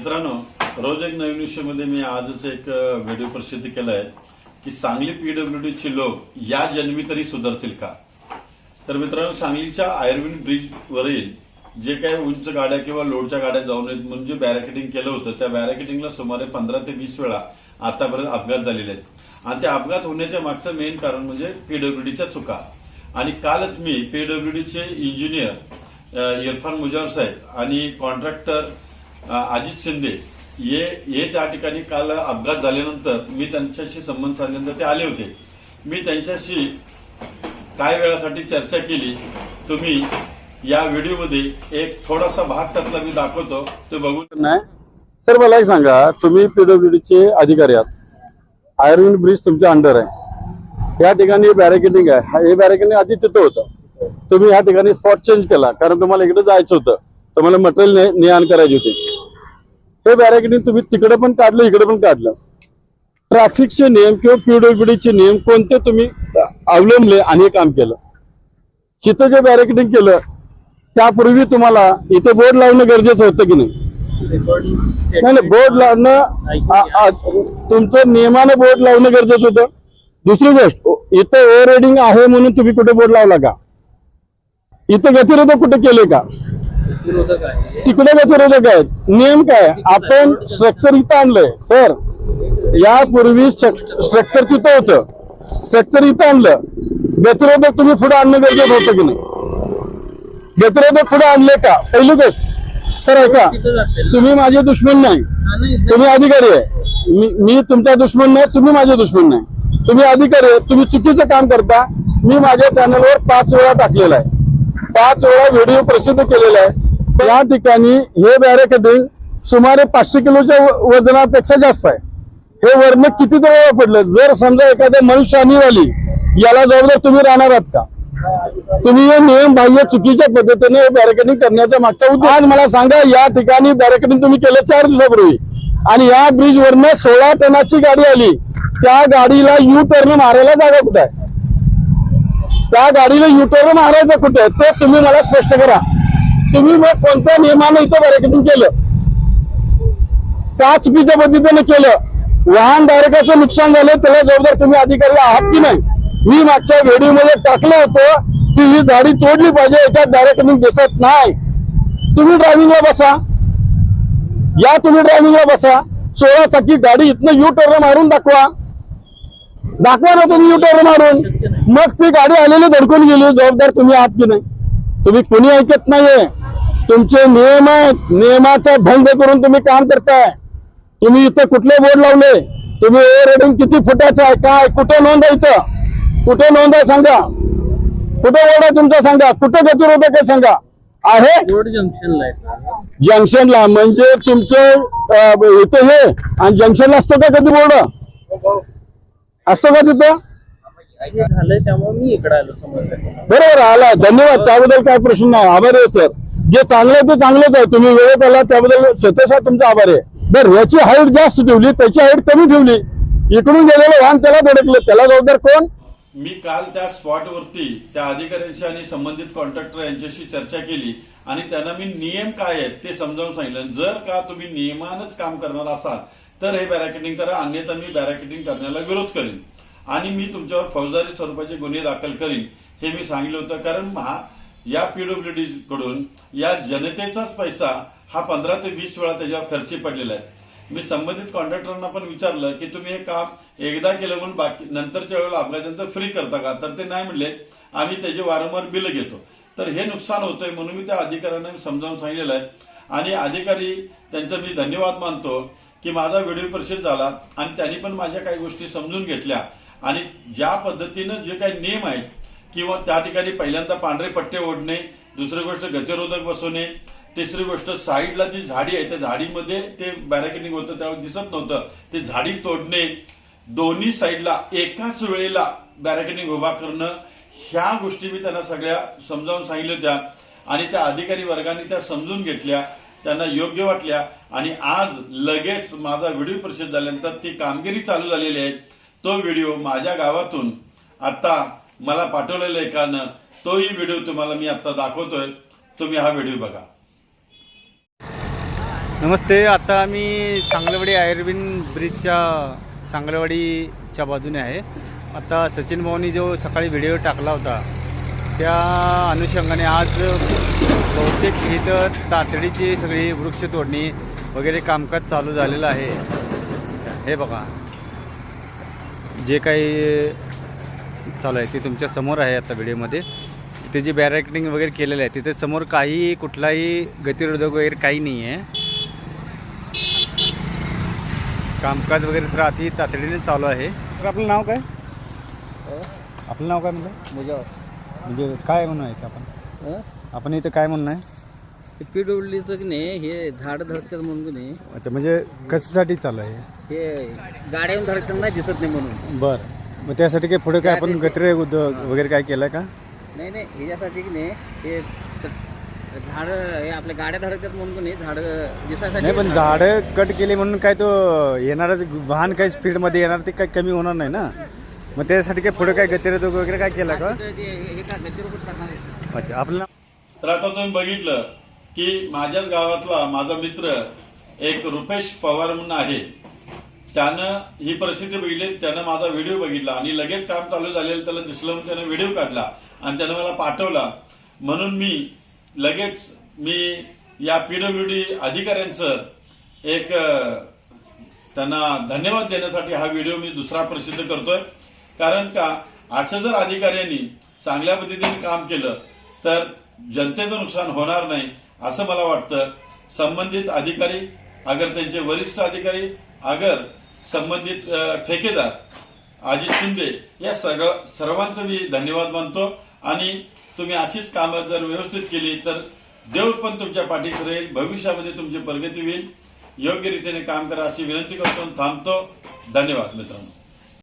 मित्रांनो रोज एक नवीन विषयामध्ये मी आजच एक व्हिडिओ प्रसिद्ध केला आहे की सांगली पीडब्ल्यूडी ची लोक या जन्मी तरी सुधारतील का? तर मित्रांनो सांगलीच्या आयुर्वेद ब्रिज वरील जे काही उंच गाड्या किंवा लोडच्या गाड्या जाऊन येत म्हणून जे बॅरिकेडिंग केलं होतं त्या बॅरिकेडिंगला सुमारे पंधरा ते वीस वेळा आतापर्यंत अपघात झालेले आहेत. आणि त्या अपघात होण्याच्या मागचं मेन कारण म्हणजे पीडब्ल्यूडीच्या चुका. आणि कालच मी पीडब्ल्यूडीचे इंजिनियर इरफान मुजार साहेब आणि कॉन्ट्रॅक्टर अजित शिंदे ये हे त्या ठिकाणी काल अपघात झाल्यानंतर मी त्यांच्याशी संबंध साधल्यानंतर ते आले होते. मी त्यांच्याशी काय वेळासाठी चर्चा केली. तुम्ही या व्हिडिओमध्ये एक थोडासा भाग त्यातला मी दाखवतो. ते बघू नाही. सर मला एक सांगा. तुम्ही पीडब्ल्यूडीचे अधिकारी आहात. आयर्विन ब्रिज तुमच्या अंडर आहे. या ठिकाणी बॅरिकेडिंग आहे. हा- हे बॅरिकेडिंग आधी तिथं होतं. तुम्ही या ठिकाणी स्पॉट चेंज केला. कारण तुम्हाला इकडे जायचं होतं. तुम्हाला मटेरियल ने आण करायची होती. हे बॅरिकेडिंग तुम्ही तिकडे पण काढलं इकडे पण काढलं. ट्रॅफिकचे नियम किंवा पीडब्ल्यूडीचे नियम कोणते तुम्ही अवलंबले आणि हे काम केलं? तिथं जे बॅरेकेटिंग केलं त्यापूर्वी तुम्हाला इथे बोर्ड लावणं गरजेचं होतं की नाही? नाही नाही बोर्ड लावणं तुमचं नियमानं बोर्ड लावणं गरजेचं होतं. दुसरी गोष्ट इथं ओव्हर रेडिंग आहे म्हणून तुम्ही कुठे बोर्ड लावला का? इथं गतिरोधक कुठे केले का? तिकडे गतिरोधक आहेत. नियम काय आपण स्ट्रक्चर इथं आणलंय सर यापूर्वी स्ट्रक्चर तिथं होतं. स्ट्रक्चर इथं आणलं. गतिरोधक तुम्ही पुढे आणणं गरजेचं होतं की नाही? गतिरोधक पुढे आणले का? पहिली गोष्ट सर ऐका. तुम्ही माझे दुश्मन नाही. तुम्ही अधिकारी आहे. मी मी तुमचा दुश्मन नाही तुम्ही माझे दुश्मन नाही. तुम्ही अधिकारी आहे तुम्ही चुकीचं काम करता. मी माझ्या चॅनलवर पाच वेळा टाकलेला आहे. पाच वेळा व्हिडिओ प्रसिद्ध केलेला आहे. या ठिकाणी हे बॅरिकेडिंग सुमारे पाचशे किलोच्या वजनापेक्षा जास्त आहे. हे वर्ण किती वेळा पडलं? जर समजा एखाद्या मनुष्यानी आली याला जबाबदार तुम्ही राहणार आहात का? तुम्ही हे नियम बाह्य चुकीच्या पद्धतीने बॅरिकेडिंग करण्याचा मागचा उद्देश. आज मला सांगा या ठिकाणी बॅरिकेडिंग तुम्ही केलं चार दिवसापूर्वी. आणि या ब्रिज वरनं सोळा टनाची गाडी आली. त्या गाडीला यू टर्न मारायला जागा कुठे आहे? त्या गाडीला युटर्न मारायचं कुठे? ते तुम्ही मला स्पष्ट करा. तुम्ही मग कोणत्या नियमानं इथं बॅरिकेडिंग केलं? का चुकीच्या पद्धतीने केलं. वाहन धारकाचं नुकसान झालं त्याला जबाबदार तुम्ही अधिकारी आहात की नाही? मी मागच्या व्हिडिओ टाकलं होतं की ही झाडी तोडली पाहिजे याच्यात बॅरिकेडिंग दिसत नाही. तुम्ही ड्रायव्हिंगला बसा. या तुम्ही ड्रायव्हिंगला बसा. सोळा चाकी गाडी इथनं यू टर्न मारून दाखवा. दाखवा ना तुम्ही यू टर्न मारून. मग ती गाडी आलेली धडकून गेली. जबाबदार तुम्ही आहात की नाही? तुम्ही कोणी ऐकत नाहीये. तुमचे नियम आहेत. नियमाचा भंग करून तुम्ही काम करताय. तुम्ही इथं कुठले बोर्ड लावले? तुम्ही ओव्हर रेडिंग किती फुटाचं आहे? काय? कुठे नोंद आहे इथं? कुठे नोंद आहे सांगा. कुठे बोर्ड आहे तुमचा सांगा. कुठे गतिरोधक आहे सांगा. आहे? जंक्शनला. जंक्शनला. म्हणजे तुमचं इथं हे. आणि जंक्शनला असतं का कधी बोर्ड? असतो का तिथं? झालंय त्यामुळे मी इकडे आलो समजलं बरोबर आला. धन्यवाद. त्याबद्दल काय प्रश्न नाही. आभारी आहे सर. जे चांगलं आहे ते चांगलंच आहे. तुम्ही वेळेत आला त्याबद्दल स्वतः तुमचा आभार आहे. बरं याची हाईट जास्त ठेवली त्याची हाईट कमी ठेवली. इकडून गेलेलं वाहन त्याला धडकलं. त्याला जबाबदार कोण? मी काल त्या स्पॉटवरती त्या अधिकाऱ्यांशी आणि संबंधित कॉन्ट्रॅक्टर यांच्याशी चर्चा केली आणि त्यांना मी नियम काय आहेत ते समजावून सांगितलं. जर का तुम्ही नियमानच काम करणार असाल तर हे बॅराकेटिंग करा. अन्यथा मी बॅराकेटिंग करण्याला विरोध करेन. आणि मी तुमच्यावर फौजदारी स्वरूपाचे गुन्हे दाखल करीन हे मी सांगितलं होतं. कारण महा या पीडब्ल्यूडी कडून या जनतेचाच पैसा हा पंधरा ते वीस वेळा त्याच्यावर खर्ची पडलेला आहे. मी संबंधित कॉन्ट्रॅक्टरांना पण विचारलं की तुम्ही हे काम एकदा केलं म्हणून बाकी नंतरच्या वेळेला अपघातानंतर फ्री करता का? तर ते नाही म्हणले. आम्ही त्याचे वारंवार बिल घेतो. तर हे नुकसान होतंय म्हणून मी त्या अधिकाऱ्यांना समजावून सांगितलेलं आहे. आणि अधिकारी त्यांचा मी धन्यवाद मानतो की माझा व्हिडिओ प्रसिद्ध झाला आणि त्यांनी पण माझ्या काही गोष्टी समजून घेतल्या. आणि ज्या पद्धतीनं जे काही नियम आहेत किंवा त्या ठिकाणी पहिल्यांदा पांढरे पट्टे ओढणे दुसरी गोष्ट गतिरोधक बसवणे तिसरी गोष्ट साईडला जी झाडी आहे त्या झाडीमध्ये ते बॅरिकेडिंग होतं त्यावेळी दिसत नव्हतं ते झाडी तोडणे दोन्ही साईडला एकाच वेळेला बॅरिकेडिंग उभा करणं ह्या गोष्टी मी त्यांना सगळ्या समजावून सांगितल्या होत्या. आणि त्या अधिकारी वर्गाने त्या समजून घेतल्या त्यांना योग्य वाटल्या. आणि आज लगेच माझा व्हिडिओ प्रसिद्ध झाल्यानंतर ती कामगिरी चालू झालेली आहे. तो व्हिडिओ माझ्या गावातून आता मला पाठवलेल्या एकानं तोही व्हिडिओ तुम्हाला मी आता दाखवतोय. तुम्ही हा व्हिडिओ बघा. नमस्ते आता आम्ही सांगलवाडी आयुर्वेद ब्रिजच्या सांगलवाडीच्या बाजूने आहे. आता सचिन भाऊनी जो सकाळी व्हिडिओ टाकला होता त्या अनुषंगाने आज बहुतेक इथं तातडीची सगळी वृक्ष तोडणी वगैरे कामकाज चालू झालेलं आहे. हे बघा. जे काही चालू आहे ते तुमच्यासमोर आहे आता व्हिडिओमध्ये. तिथे जे बॅरेक्टिंग वगैरे केलेलं आहे तिथे समोर काही कुठलाही गतिरोधक वगैरे काही नाही आहे. कामकाज वगैरे तर अति तातडीने चालू आहे. तर आपलं नाव काय? आपलं नाव काय म्हणलं? म्हणजे काय म्हणून आहे आपण? आपण इथं काय म्हणणं आहे? पी डब्ल्यूचं की नाही हे झाड धडकतात म्हणून की नाही. अच्छा म्हणजे कशासाठी चालू आहे हे? गाड्या धडकतात नाही दिसत नाही म्हणून. बरं. मग त्यासाठी काय पुढे काय आपण गटरे उद्योग वगैरे काय केलं का? नाही नाही ह्याच्यासाठी की नाही हे झाड हे आपल्या गाड्या धडकतात म्हणून की नाही झाड दिसायसाठी नाही पण झाडं कट केली म्हणून काय तो येणारच वाहन काही स्पीडमध्ये येणार ते काही कमी होणार नाही ना? मग त्यासाठी काय पुढे काय गतिरोधक वगैरे काय केलं का? ते- ते- हे का गतिरोधक करणार आहेत. अच्छा आपलं नाव? तर आता तुम्ही बघितलं की माझ्याच गावातला माझा मित्र एक रुपेश पवार म्हणून आहे. त्यानं ही परिस्थिती बघितली त्यानं माझा व्हिडिओ बघितला आणि लगेच काम चालू झालेलं त्याला दिसलं म्हणून त्यानं व्हिडिओ काढला आणि त्यानं मला पाठवला. म्हणून मी लगेच मी या पीडब्ल्यूडी अधिकाऱ्यांचं एक त्यांना धन्यवाद देण्यासाठी हा व्हिडिओ मी दुसरा प्रसिद्ध करतोय. कारण का असं जर अधिकाऱ्यांनी चांगल्या पद्धतीने काम केलं तर जनतेचं नुकसान होणार नाही. असं मला वाटतं. संबंधित अधिकारी अगर त्यांचे वरिष्ठ अधिकारी अगर संबंधित ठेकेदार अजित शिंदे या सगळं सर्वांचं मी धन्यवाद मानतो. आणि तुम्ही अशीच कामं जर व्यवस्थित केली तर देव पण तुमच्या पाठीशी राहील भविष्यामध्ये तुमची प्रगती होईल. योग्य रीतीने काम करा अशी विनंती करतो थांबतो. धन्यवाद मित्रांनो.